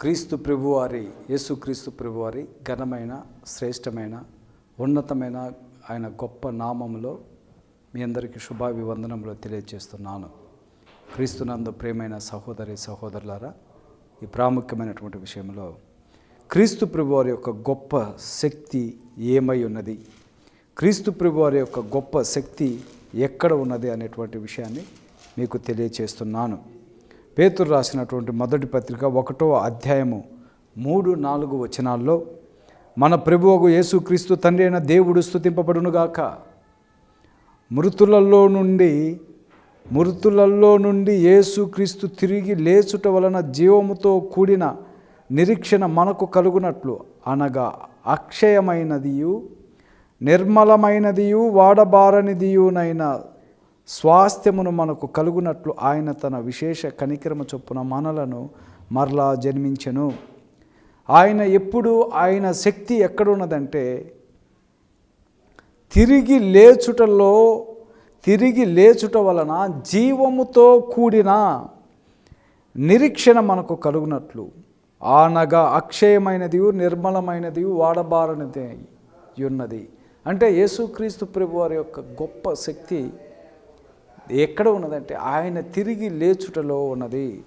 క్రీస్తు ప్రభువారి యేసుక్రీస్తు ప్రభువారి ఘనమైన శ్రేష్టమైన ఉన్నతమైన ఆయన గొప్ప నామములో మీ అందరికీ శుభాభివందనములు తెలియజేస్తున్నాను. క్రీస్తునందు ప్రేమైన సహోదరి సహోదరులారా ఈ ప్రాముఖ్యమైనటువంటి విషయంలో క్రీస్తు ప్రభువారి యొక్క గొప్ప శక్తి ఏమై ఉన్నది? క్రీస్తు ప్రభువారి యొక్క గొప్ప శక్తి ఎక్కడ ఉన్నది అనేటువంటి విషయాన్ని మీకు తెలియచేస్తున్నాను పేతురు రాసినటువంటి మొదటి పత్రిక ఒకటో అధ్యాయము మూడు నాలుగు వచనాల్లో మన ప్రభువుకు యేసుక్రీస్తు తండ్రి అయిన దేవుడు స్థుతింపబడునుగాక మృతులలో నుండి మృతులలో నుండి యేసుక్రీస్తు తిరిగి లేచుట వలన జీవముతో కూడిన నిరీక్షణ మనకు కలుగునట్లు అనగా అక్షయమైనదియు నిర్మలమైనదియు వాడబారనిదియునైన స్వాస్థ్యమును మనకు కలుగునట్లు ఆయన తన విశేష కనికరమ చొప్పున మనలను మరలా జన్మించెను. ఆయన ఎప్పుడు ఆయన శక్తి ఎక్కడున్నదంటే తిరిగి లేచుటలో తిరిగి లేచుట వలన జీవముతో కూడిన నిరీక్షణ మనకు కలుగునట్లు. ఆనగా అక్షయమైనది నిర్మలమైనది వాడబారనిది ఉన్నది. అంటే యేసుక్రీస్తు ప్రభు వారి యొక్క గొప్ప శక్తి ఎక్కడ ఉన్నదంటే ఆయన తిరిగి లేచుటలో ఉన్నది.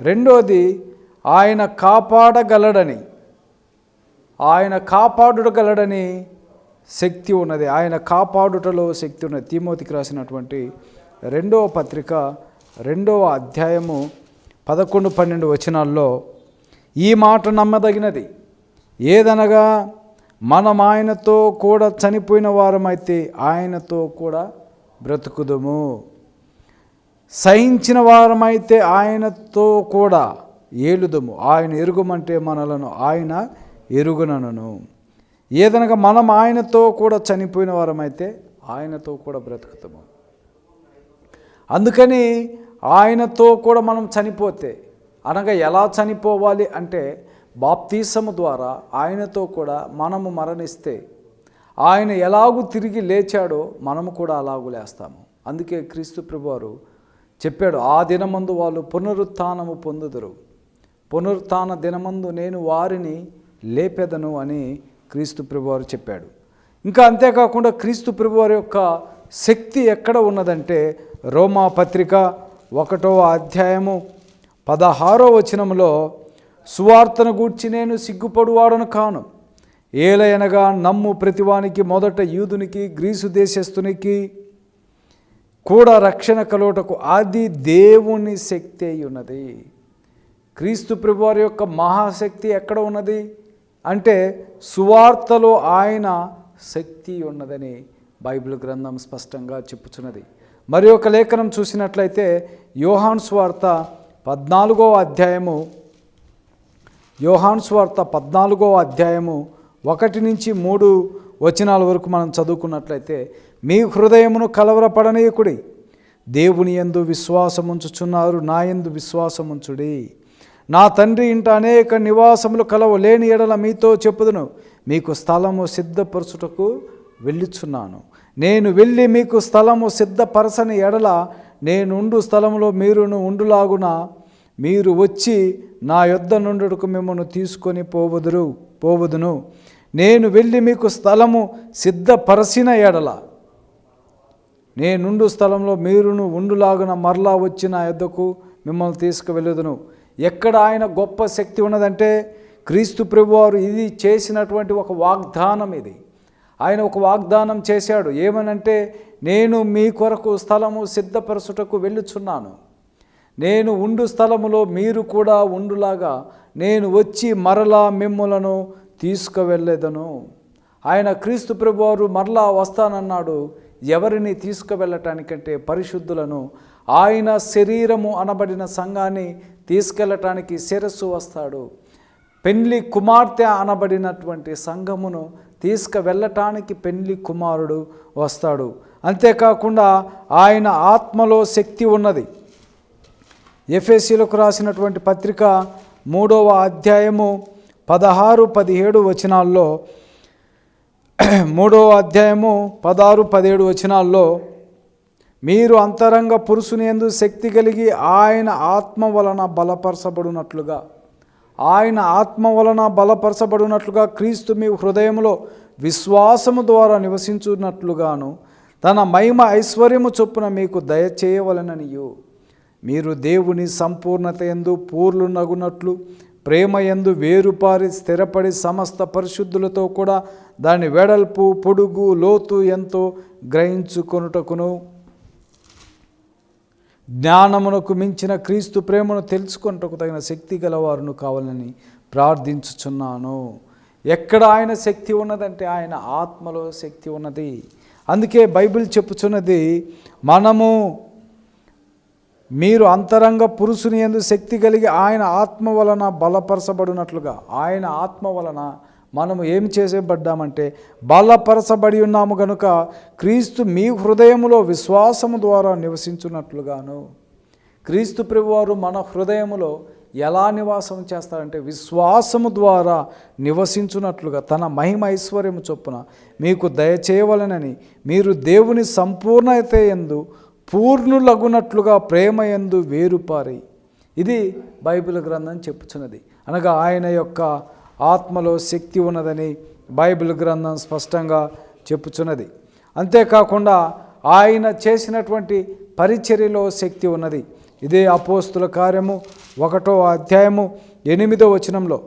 రెండోది ఆయన కాపాడగలడని. ఆయన కాపాడుగలడని శక్తి ఉన్నది. ఆయన కాపాడుటలో శక్తి ఉన్నది. తిమోతికి రాసినటువంటి రెండవ పత్రిక రెండవ అధ్యాయము పదకొండు పన్నెండు వచనాల్లో ఈ మాట నమ్మదగినది. ఏదనగా మనం ఆయనతో కూడా చనిపోయిన వారమైతే ఆయనతో కూడా బ్రతుకుదుము. సహించిన వారమైతే ఆయనతో కూడా ఏలుదము. ఆయన ఎరుగుమంటే మనలను ఆయన ఎరుగునను. ఏదనగా మనం ఆయనతో కూడా చనిపోయిన వారమైతే ఆయనతో కూడా బ్రతుకుతాము అందుకని ఆయనతో కూడా మనం చనిపోతే అనగా ఎలా చనిపోవాలి అంటే బాప్తీసము ద్వారా ఆయనతో కూడా మనము మరణిస్తే ఆయన ఎలాగూ తిరిగి లేచాడో మనము కూడా అలాగూ లేస్తాము. అందుకే క్రీస్తు ప్రభువారు చెప్పాడు ఆ దినమందు వాళ్ళు పునరుత్నము పొందుదురు. పునరుత్న దినమందు నేను వారిని లేపెదను అని క్రీస్తు ప్రభువారు చెప్పాడు. ఇంకా అంతేకాకుండా క్రీస్తు ప్రభువారి యొక్క శక్తి ఎక్కడ ఉన్నదంటే రోమా పత్రిక ఒకటో అధ్యాయము పదహారో వచనంలో సువార్తను గూర్చి నేను సిగ్గుపడువాడను కాను. ఏలయనగా నమ్ము ప్రతివానికి మొదట యూదునికి గ్రీసు దేశస్థునికి కూడా రక్షణ కలుగుటకు ఆది దేవుని శక్తి అయి ఉన్నది. క్రీస్తు ప్రభువారి యొక్క మహాశక్తి ఎక్కడ ఉన్నది? అంటే సువార్తలో ఆయన శక్తి ఉన్నదని బైబిల్ గ్రంథం స్పష్టంగా చెప్పుచున్నది. మరి ఒక లేఖనం చూసినట్లయితే యోహాన్ స్వార్త పద్నాలుగో అధ్యాయము యోహాన్ స్వార్త పద్నాలుగో అధ్యాయము ఒకటి నుంచి మూడు వచనాల వరకు మనం చదువుకున్నట్లయితే మీ హృదయమును కలవరపడనీయకుడి దేవుని యందు విశ్వాసముంచుచున్నారు నా యందు విశ్వాసముంచుడి నా తండ్రి ఇంట అనేక నివాసములు కలవు లేని ఎడల మీతో చెప్పుదును మీకు స్థలము సిద్ధపరచుటకు వెళ్ళుచున్నాను. నేను వెళ్ళి మీకు స్థలము సిద్ధపరచని ఎడల నేనుండు స్థలంలో మీరును ఉండులాగున మీరు వచ్చి నా యొద్ద నుండుకు మిమ్మల్ని తీసుకొని పోవదురు పోవదును. నేను వెళ్ళి మీకు స్థలము సిద్ధపరచిన ఎడల. నేనుండు స్థలంలో మీరును ఉండులాగున మరలా వచ్చిన ఎద్దకు మిమ్మల్ని తీసుకువెళ్ళదును. ఎక్కడ ఆయన గొప్ప శక్తి ఉన్నదంటే క్రీస్తు ప్రభువారు ఇది చేసినటువంటి ఒక వాగ్దానం ఇది. ఆయన ఒక వాగ్దానం చేశాడు. ఏమనంటే నేను మీ కొరకు స్థలము సిద్ధపరచుటకు వెళ్ళుచున్నాను. నేను ఉండు స్థలములో మీరు కూడా ఉండులాగా నేను వచ్చి మరలా మిమ్ములను తీసుకువెళ్ళేదను. ఆయన క్రీస్తు ప్రభువారు మరలా వస్తానన్నాడు. ఎవరిని తీసుకువెళ్ళటానికంటే పరిశుద్ధులను. ఆయన శరీరము అనబడిన సంఘాన్ని తీసుకెళ్ళటానికి శిరస్సు వస్తాడు. పెళ్ళి కుమార్తె అనబడినటువంటి సంఘమును తీసుకువెళ్ళటానికి పెళ్ళి కుమారుడు వస్తాడు. అంతేకాకుండా ఆయన ఆత్మలో శక్తి ఉన్నది. ఎఫ్ఎస్సీలకు రాసినటువంటి పత్రిక మూడవ అధ్యాయము పదహారు పదిహేడు వచనాల్లో మూడో అధ్యాయము పదహారు పదిహేడు వచనాల్లో మీరు అంతరంగ పురుషుని ఎందు శక్తి కలిగి ఆయన ఆత్మ వలన బలపరచబడినట్లుగా ఆయన ఆత్మ వలన బలపరచబడినట్లుగా క్రీస్తు మీ హృదయంలో విశ్వాసము ద్వారా నివసించున్నట్లుగాను తన మహిమ ఐశ్వర్యము చొప్పున మీకు దయచేయవలననియు మీరు దేవుని సంపూర్ణత ఎందు పూర్లు ప్రేమయందు ప్రేమ వేరుపారి స్థిరపడి సమస్త పరిశుద్ధులతో కూడా దాని వెడల్పు పొడుగు లోతు ఎంతో గ్రహించుకొనుటకును. జ్ఞానమునకు మించిన క్రీస్తు ప్రేమను తెలుసుకొనుటకు తగిన శక్తి గలవారును కావాలని ప్రార్థించుచున్నాను. ఎక్కడ ఆయన శక్తి ఉన్నదంటే ఆయన ఆత్మలో శక్తి ఉన్నది. అందుకే బైబిల్ చెప్పుచున్నది మనము మీరు అంతరంగ పురుషుని ఎందు శక్తి కలిగి ఆయన ఆత్మ వలన బలపరచబడినట్లుగా ఆయన ఆత్మ వలన మనము ఏం చేసేబడ్డామంటే బలపరచబడి ఉన్నాము గనుక క్రీస్తు మీ హృదయములో విశ్వాసము ద్వారా నివసించున్నట్లుగాను. క్రీస్తు ప్రభువారు మన హృదయములో ఎలా నివాసం చేస్తారంటే విశ్వాసము ద్వారా నివసించున్నట్లుగా తన మహిమ ఐశ్వర్యము చొప్పున మీకు దయచేయవలనని మీరు దేవుని సంపూర్ణత ఎందు పూర్ణులగునట్లుగా ప్రేమ ఎందు వేరుపారి. ఇది బైబిల్ గ్రంథం చెప్పుచున్నది. అనగా ఆయన యొక్క ఆత్మలో శక్తి ఉన్నదని బైబిల్ గ్రంథం స్పష్టంగా చెప్పుచున్నది. అంతేకాకుండా ఆయన చేసినటువంటి పరిచర్యలో శక్తి ఉన్నది. ఇదే అపోస్తుల కార్యము ఒకటో అధ్యాయము ఎనిమిదో వచనంలో.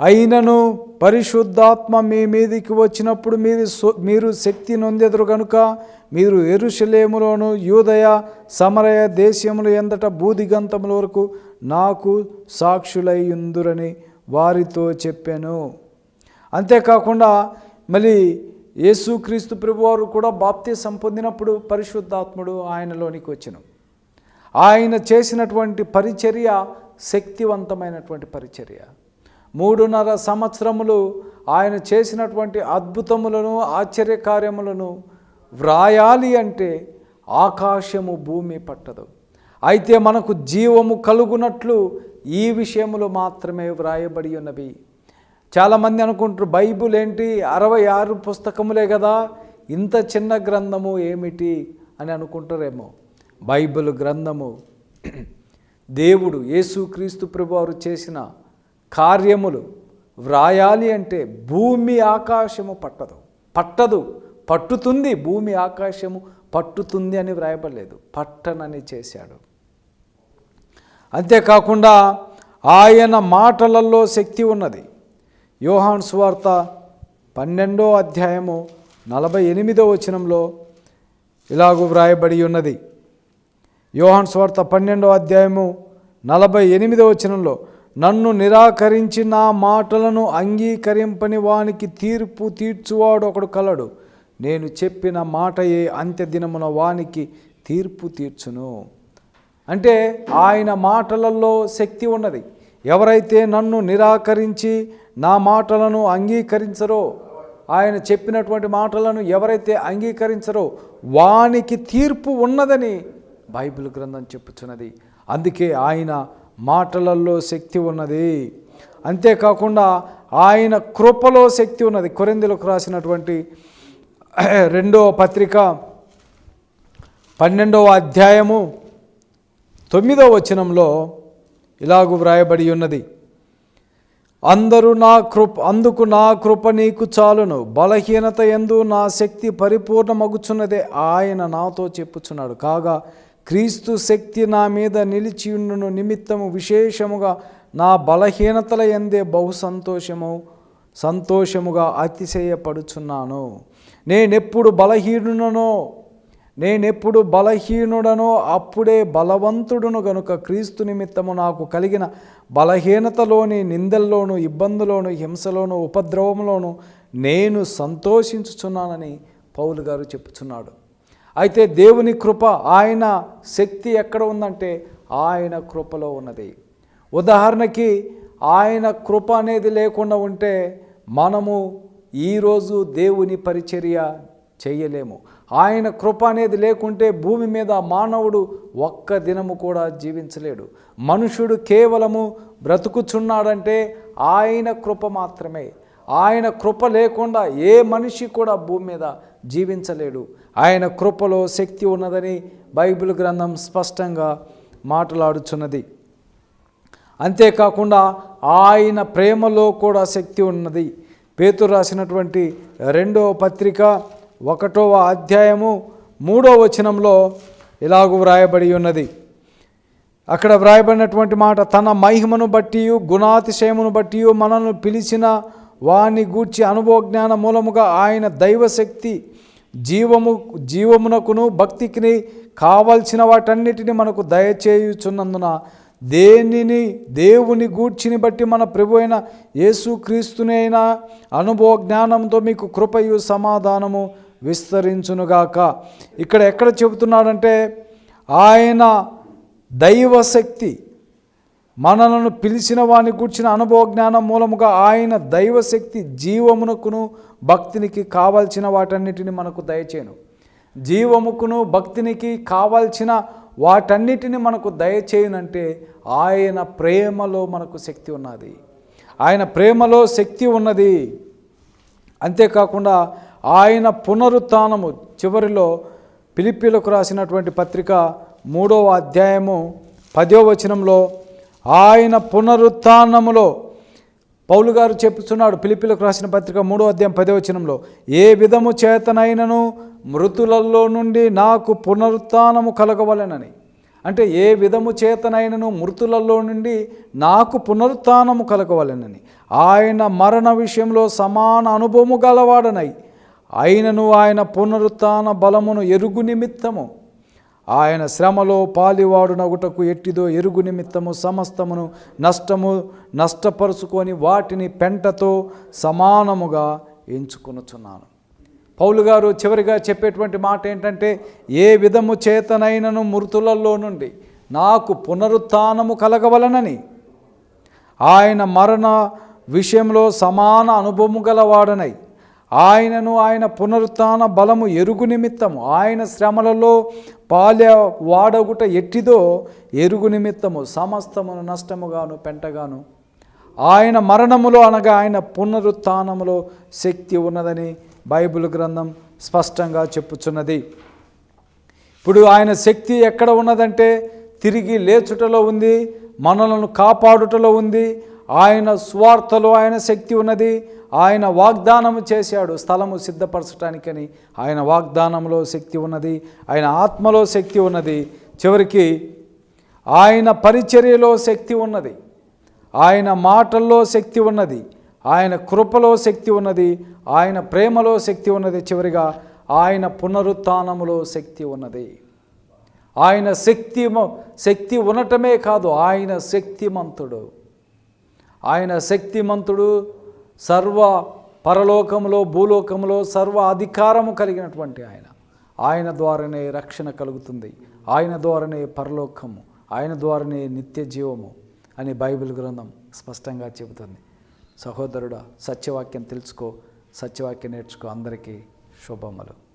అయినను పరిశుద్ధాత్మ మీ మీదికి వచ్చినప్పుడు మీరు మీరు శక్తి నొందెదరు కనుక మీరు ఎరుషలేములోను యూదయ సమరయ దేశములు ఎందట బూదిగంతముల వరకు నాకు సాక్షులై ఉందురని వారితో చెప్పాను. అంతేకాకుండా మళ్ళీ యేసుక్రీస్తు ప్రభువారు కూడా బాప్తి సంపొందినప్పుడు పరిశుద్ధాత్ముడు ఆయనలోనికి వచ్చెను. ఆయన చేసినటువంటి పరిచర్య శక్తివంతమైనటువంటి పరిచర్య. మూడున్నర సంవత్సరములు ఆయన చేసినటువంటి అద్భుతములను ఆశ్చర్యకార్యములను వ్రాయాలి అంటే ఆకాశము భూమి పట్టదు. అయితే మనకు జీవము కలుగునట్లు ఈ విషయములు మాత్రమే వ్రాయబడి ఉన్నవి. చాలామంది అనుకుంటారు బైబుల్ ఏంటి? అరవై ఆరు పుస్తకములే కదా ఇంత చిన్న గ్రంథము ఏమిటి అని అనుకుంటారేమో. బైబిల్ గ్రంథము. దేవుడు యేసుక్రీస్తు ప్రభువారు చేసిన కార్యములు వ్రాయాలి అంటే భూమి ఆకాశము పట్టదు. పట్టదు పట్టుతుంది భూమి ఆకాశము పట్టుతుంది అని వ్రాయబడలేదు. పట్టనని చేశాడు. అంతేకాకుండా ఆయన మాటలలో శక్తి ఉన్నది. యోహాన్ సువార్త పన్నెండో అధ్యాయము నలభై ఎనిమిదో వచనంలో ఇలాగూ వ్రాయబడి ఉన్నది. యోహాన్ స్వార్త పన్నెండో అధ్యాయము నలభై ఎనిమిదో వచనంలో నన్ను నిరాకరించి నా మాటలను అంగీకరింపని వానికి తీర్పు తీర్చువాడు ఒకడు కలడు. నేను చెప్పిన మాటయే అంత్యదినమున వానికి తీర్పు తీర్చును. అంటే ఆయన మాటలలో శక్తి ఉన్నది. ఎవరైతే నన్ను నిరాకరించి నా మాటలను అంగీకరించరో ఆయన చెప్పినటువంటి మాటలను ఎవరైతే అంగీకరించరో వానికి తీర్పు ఉన్నదని బైబిల్ గ్రంథం చెప్పుచున్నది. అందుకే ఆయన మాటలలో శక్తి ఉన్నది. అంతేకాకుండా ఆయన కృపలో శక్తి ఉన్నది. కొరిందులకు రాసినటువంటి రెండో పత్రిక పన్నెండవ అధ్యాయము తొమ్మిదవ వచనంలో ఇలాగు వ్రాయబడి ఉన్నది. అందరూ నా కృప అందుకు నా కృప నీకు చాలును. బలహీనత ఎందు నా శక్తి పరిపూర్ణమగుచున్నదే. ఆయన నాతో చెప్పుచున్నాడు. కాగా క్రీస్తు శక్తి నా మీద నిలిచియుండును నిమిత్తము విశేషముగా నా బలహీనతల ఎందే బహు సంతోషము సంతోషముగా అతిశయపడుచున్నాను. నేనెప్పుడు బలహీనుడనో నేనెప్పుడు బలహీనుడనో అప్పుడే బలవంతుడును గనుక క్రీస్తు నిమిత్తము నాకు కలిగిన బలహీనతలోని నిందల్లోను ఇబ్బందులోను హింసలోను ఉపద్రవంలోను నేను సంతోషించుచున్నానని పౌలు గారు చెప్పుచున్నాడు. అయితే దేవుని కృప ఆయన శక్తి ఎక్కడ ఉందంటే ఆయన కృపలో ఉన్నది. ఉదాహరణకి ఆయన కృప అనేది లేకుండా ఉంటే మనము ఈరోజు దేవుని పరిచర్య చేయలేము. ఆయన కృప అనేది లేకుంటే భూమి మీద మానవుడు ఒక్క దినము కూడా జీవించలేడు. మనుషుడు కేవలము బ్రతుకుచున్నాడంటే ఆయన కృప మాత్రమే. ఆయన కృప లేకుండా ఏ మనిషి కూడా భూమి మీద జీవించలేడు. ఆయన కృపలో శక్తి ఉన్నదని బైబిల్ గ్రంథం స్పష్టంగా మాట్లాడుచున్నది. అంతేకాకుండా ఆయన ప్రేమలో కూడా శక్తి ఉన్నది. పేతురు రాసినటువంటి రెండవ పత్రిక ఒకటవ అధ్యాయము మూడవ వచనంలో ఇలాగూ వ్రాయబడి ఉన్నది. అక్కడ వ్రాయబడినటువంటి మాట తన మహిమను బట్టి గుణాతిశయమును బట్టి మనల్ని పిలిచిన వాని గూర్చి అనుభవజ్ఞాన మూలముగా ఆయన దైవశక్తి జీవము జీవమునకును భక్తికిని కావలసిన వాటన్నిటిని మనకు దయచేయుచున్నందున దేనిని దేవుని గూర్చిని బట్టి మన ప్రభు అయిన యేసుక్రీస్తునైనా అనుభవ జ్ఞానంతో మీకు కృపయు సమాధానము విస్తరించునుగాక. ఇక్కడ ఎక్కడ చెబుతున్నాడంటే ఆయన దైవశక్తి మనలను పిలిచిన వాని కూర్చిన అనుభవ జ్ఞానం మూలముగా ఆయన దైవశక్తి జీవమునకును భక్తినికి కావాల్సిన వాటన్నిటిని మనకు దయచేను జీవముకును భక్తినికి కావాల్సిన వాటన్నిటిని మనకు దయచేయనంటే ఆయన ప్రేమలో మనకు శక్తి ఉన్నది. ఆయన ప్రేమలో శక్తి ఉన్నది. అంతేకాకుండా ఆయన పునరుత్నము చివరిలో పిలిపిలకు రాసినటువంటి పత్రిక మూడవ అధ్యాయము పదో వచనంలో ఆయన పునరుత్నములో పౌలు గారు చెప్తున్నాడు పిలిపిలకు రాసిన పత్రిక మూడో అధ్యాయం పదవచనంలో ఏ విధము చేతనైనను మృతులలో నుండి నాకు పునరుత్నము కలగవలెనని. అంటే ఏ విధము చేతనైనను మృతులలో నుండి నాకు పునరుత్నము కలగవలెనని. ఆయన మరణ విషయంలో సమాన అనుభవము గలవాడనై అయినను ఆయన పునరుత్న బలమును ఎరుగు నిమిత్తము ఆయన శ్రమలో పాలివాడునగుటకు ఎట్టిదో ఎరుగు నిమిత్తము సమస్తమును నష్టము నష్టపరుచుకొని వాటిని పెంటతో సమానముగా ఎంచుకొనుచున్నాను. పౌలు గారు చివరిగా చెప్పేటువంటి మాట ఏంటంటే ఏ విధము చేతనైనను మృతులలో నుండి నాకు పునరుత్నము కలగవలనని. ఆయన మరణ విషయంలో సమాన అనుభవము గలవాడనై ఆయనను ఆయన పునరుత్న బలము ఎరుగు నిమిత్తము. ఆయన శ్రమలలో పాలె వాడగుట ఎట్టిదో ఎరుగు నిమిత్తము. సమస్తమును నష్టముగాను పెంటగాను. ఆయన మరణములో అనగా ఆయన పునరుత్నములో శక్తి ఉన్నదని బైబిల్ గ్రంథం స్పష్టంగా చెప్పుచున్నది. ఇప్పుడు ఆయన శక్తి ఎక్కడ ఉన్నదంటే తిరిగి లేచుటలో ఉంది మనలను కాపాడుటలో ఉంది ఆయన స్వార్థలో ఆయన శక్తి ఉన్నది. ఆయన వాగ్దానము చేశాడు. స్థలము సిద్ధపరచటానికని ఆయన వాగ్దానంలో శక్తి ఉన్నది. ఆయన ఆత్మలో శక్తి ఉన్నది. చివరికి ఆయన పరిచర్యలో శక్తి ఉన్నది. ఆయన మాటల్లో శక్తి ఉన్నది. ఆయన కృపలో శక్తి ఉన్నది. ఆయన ప్రేమలో శక్తి ఉన్నది. చివరిగా ఆయన పునరుత్నములో శక్తి ఉన్నది. ఆయన శక్తి శక్తి ఉండటమే కాదు. ఆయన శక్తిమంతుడు. ఆయన శక్తిమంతుడు సర్వ పరలోకములో భూలోకములో సర్వ అధికారము కలిగినటువంటి ఆయన. ఆయన ద్వారానే రక్షణ కలుగుతుంది. ఆయన ద్వారానే పరలోకము. ఆయన ద్వారానే నిత్య జీవము అని బైబిల్ గ్రంథం స్పష్టంగా చెబుతుంది. సహోదరుడా సత్యవాక్యం తెలుసుకో. సత్యవాక్యం నేర్చుకో. అందరికీ శుభములు.